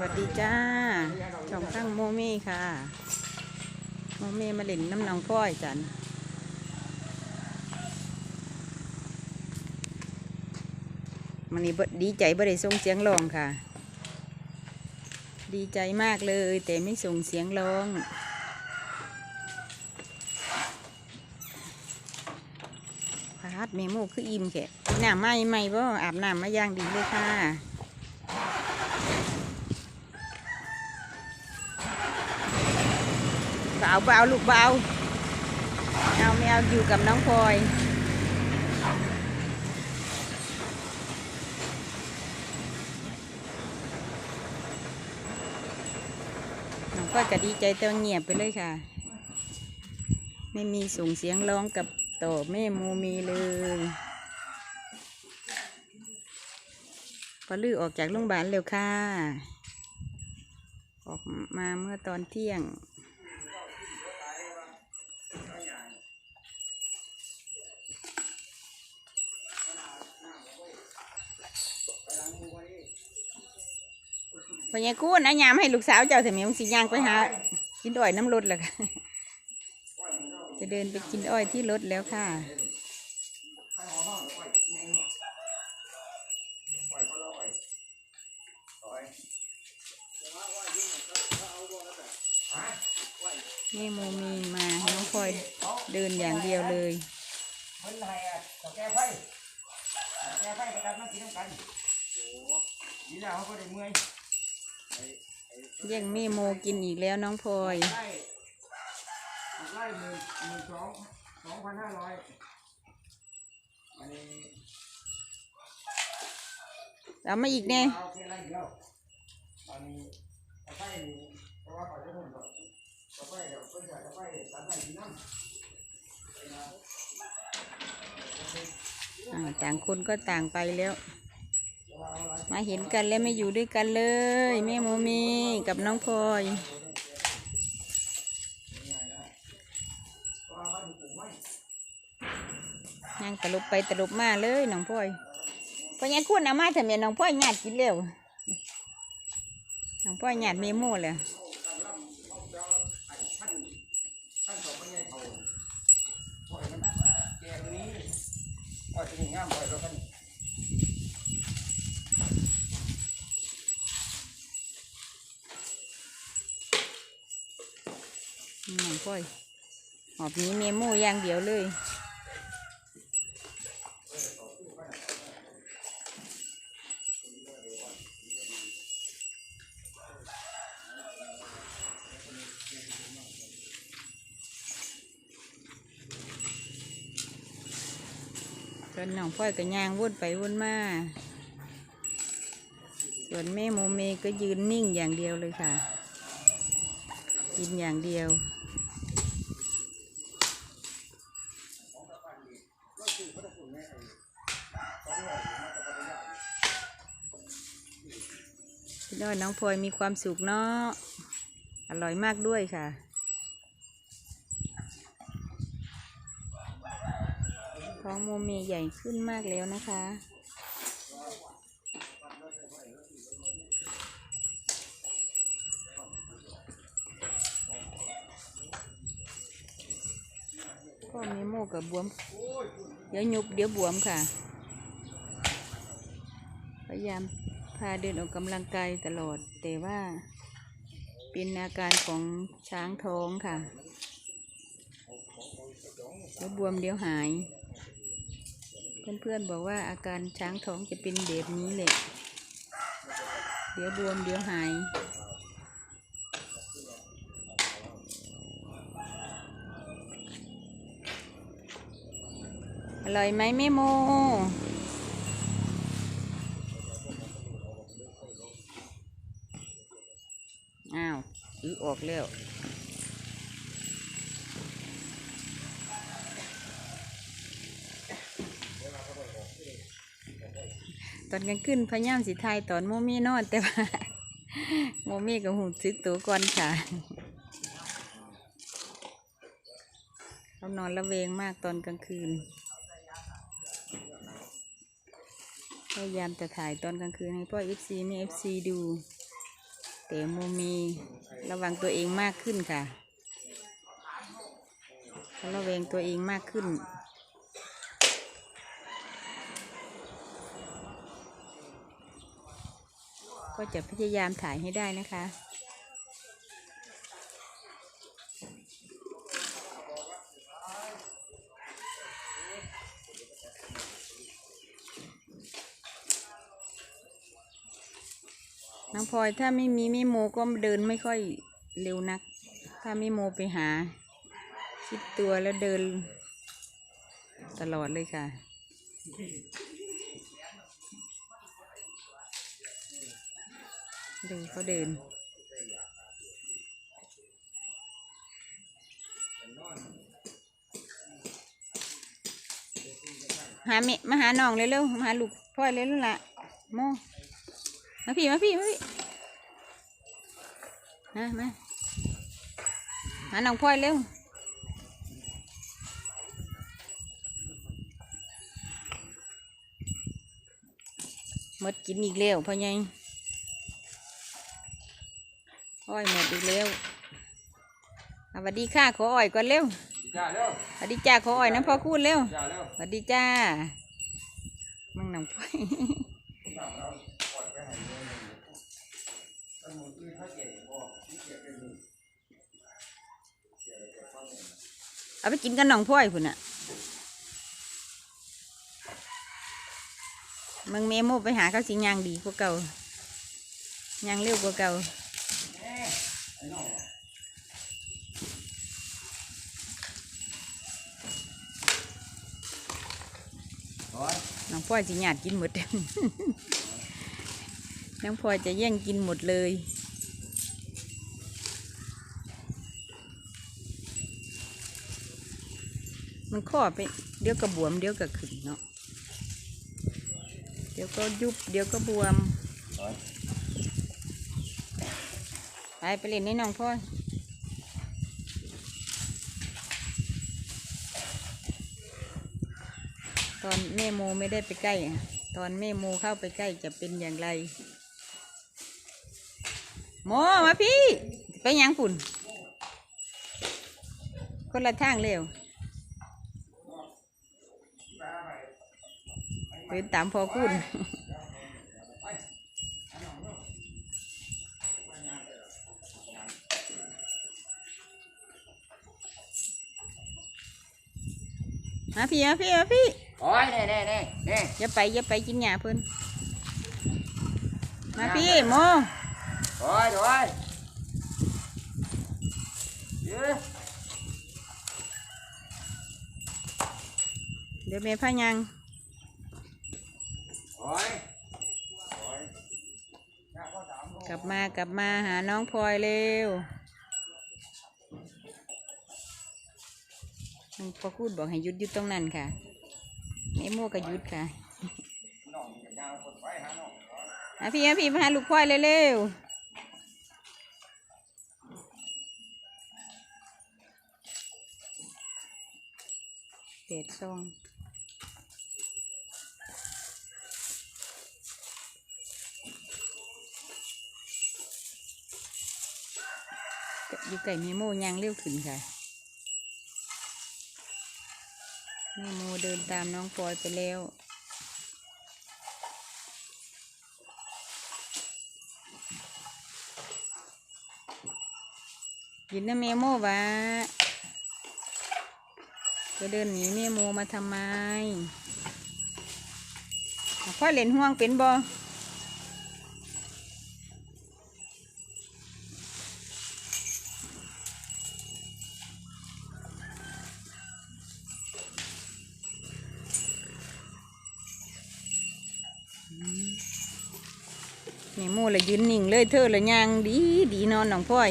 วัสดีจ้าช่องตั้งโมเม่ค่ะ โมเม่มาเล่นน้ำนองพ้อยจันมันนี่ดีใจบ่ได้ส่งเสียงร้องค่ะ ดีใจมากเลย แต่ไม่ส่งเสียงร้องพาดเมโมคืออิ่มแค่น้ำไหม่ไหม่บ่อาบน้ำมาย่างดีเลยค่ะ เบาเบาลูกเบาเอาไม่เอาอยู่กับน้องพลอยน้องพลอยก็ดีใจแต่ว่าเงียบไปเลยค่ะ ไม่มีส่งเสียงร้องกับต่อแม่โมมีเลยพอลือออกจากโรงพยาบาลเร็วค่ะ ออกมาเมื่อตอนเที่ยง พอยังกู้นะยามให้ลูกสาวเจ้าแต่เมียงสิย่างไปหากินอ้อยน้ำรถแหละค่ะจะเดินไปกินอ้อยที่รถแล้วค่ะนี่โมมีมาน้องพลอยเดินอย่างเดียวเลยนี่แก้ไฟแก้ไฟประกันมากินน้ำกันดีแล้วเขาก็ได้เมื่อย แย่งแม่โมกินอีกแล้วน้องพลอยไล่ไล่หมื่นหมื่นสองสองพันห้าร้อยอันนี้เอามาอีกแน่เอาแค่ไล่เดียวอันนี้เอาไฟนี่เพราะว่าเขาจะหุ่นหรอกเอาไฟเดี๋ยวเพิ่นจะเอาไฟตัดไล่ที่นั่นอ่าต่างคนก็ต่างไปแล้ว มาเห็นกันแล้วไม่อยู่ด้วยกันเลยแม่โมมีกับน้องพลอยนั่งตลบไปตลบมาเลยน้องพลอยพอยังคุณเอามาทำไมน้องพลอยหยาดกินเร็วน้องพลอยหยาดเมโม่เลย ท่านสองเป็นไงเขาปล่อยมันแกตัวนี้ปล่อยตัวนี้งามปล่อยแล้วกัน อืมน้อยหอบนี้เมโม่อย่างเดียวเลยส่วนน้องพ่อยก็ย่างวนไปวนมา ส่วนแม่โมเมก็ยืนนิ่งอย่างเดียวเลยค่ะ กินอย่างเดียว พี่น้อยน้องพลอยมีความสุขเนาะ อร่อยมากด้วยค่ะ ท้องโมเมใหญ่ขึ้นมากแล้วนะคะก็เมโมกับบวม ดี๋ยวยุบเดี๋ยวบวมค่ะ พยายามพาเดินออกกำลังกายตลอด แต่ว่าเป็นอาการของช้างท้องค่ะ เดี๋ยวบวมเดี๋ยวหาย เพื่อนๆบอกว่าอาการช้างท้องจะเป็นแบบนี้แหละ เดี๋ยวบวมเดี๋ยวหาย อร่อยไหมแม่โม อ้าวอือออกแล้วตอนกลางคืนพยายามสิทยตอนโมมี่นอนแต่ว่าโมมี่กับหูซึกตัวก่อนค่ะเขานอนระเวงมากตอนกลางคืน พยายามจะถ่ายตอนกลางคืนให้พ่อเอฟซีไม่เอฟซีดู แต่โมมีระวังตัวเองมากขึ้นค่ะระแวงตัวเองมากขึ้น ก็จะพยายามถ่ายให้ได้นะคะ น้องพลอยถ้าไม่มีมิโมก็เดินไม่ค่อยเร็วนัก ถ้ามิโมไปหา คิดตัวแล้วเดิน ตลอดเลยค่ะดูเขาเดินหาเมมาหาน้องเร็วๆมาหาลูกพ่อยเร็วๆละโม มาพี่มาพี่มาพี่มามาหาน้องพ่อยเร็วหมดกินอีกแล้วพ่อใหญ่อ้อยหมดอีกแล้วอะสวัสดีค่ะขออ้อยก่อนเร็วจ้าเร็วสวัสดีจ้าขออ้อยน้ำพ่อคูณเร็วจ้าเร็วสวัสดีจ้ามึงน้องพ่อย สมุนที่เขาเก็บบอกที่เก็บเป็นมือเก็บเก็บข้อมูลเอาไปกินกันหนองพ่อยพุ่นน่ะมึงเมโมไปหาเขาสิยางดีกว่าเก่ายางเร็วกว่าเก่าไอ้น้องร้อยน้องพ่อยสิหยาดกินหมด น้องพ่อยจะแย่งกินหมดเลย มันข้อไป เดี๋ยวก็บวม เดี๋ยวก็ขึ้นเนาะ เดี๋ยวก็ยุบ เดี๋ยวก็บวม ไปไปเล่นในน้องพ่อยตอนแม่โมไม่ได้ไปใกล้ ตอนแม่โมเข้าไปใกล้จะเป็นอย่างไร โมมาพี่ ไปหยังปุ่น คนละทางเร็วเดินตามพอคุณมาพี่มาพี่มาพี่ร้อยเน่เน่เน่เน่อย่าไปอย่าไปกินหญ้าเพิ่นมาพี่โม ร้อยร้อยเยอะเดี๋ยวแม่พายังร้อยร้อยยากกว่าสามโลกลับมากลับมาหาน้องพลอยเร็วพอพูดบอกให้หยุดหยุดตรงนั้นค่ะแม่โมก็หยุดค่ะน้องอย่ายาวคนไปหาน้องร้อยมาพี่มาพี่มาหาลูกพลอยเร็วๆ เป็ดซองอยู่ไก่ม่โมยางเร็วขึ้นค่ะม่โมเดินตามน้องพลอยไปแล้วยินนะเมโมวะ จะเดินหนีเมโมมาทำไมอะพ่อเล่นห่วงเป็นบ่เมโมละยืนนิ่งเลยเธอละยางดีดีนอนน้องพ่อย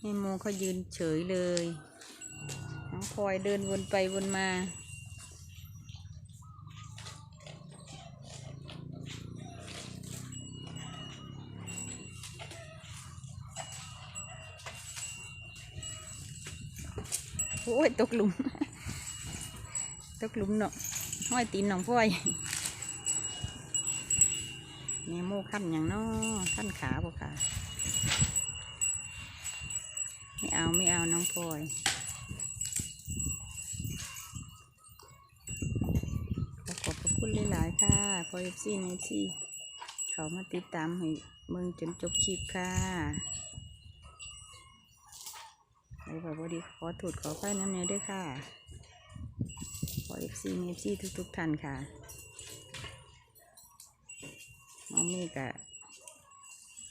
ให้โม เขายืนเฉยเลย น้องพลอยเดินวนไปวนมา โอ้ย ตกหลุม ตกหลุมเนาะห้อยตีนหนองพ่อยเนโม่ขั้นอย่างน้อขั้นขาบ่ค่ะ ไม่เอาไม่เอาน้องพลอยขอขอบพระคุณหลายๆค่ะพลอยเอฟซีในที่เขามาติดตามให้เมืองจนจบคลิปค่ะใครบอกว่าดีขอถูดขอไฟน้ำเนยด้วยค่ะพอเอฟซีในที่ทุกๆท่านค่ะมองมีกะ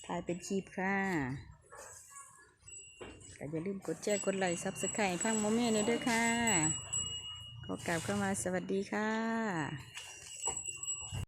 ถ่ายเป็นคลิปค่ะ ก็อย่าลืมกดแชร์กดไลค์ซับสไครต์พังโมเมนต์ด้วยค่ะ ขอกลับเข้ามาสวัสดีค่ะ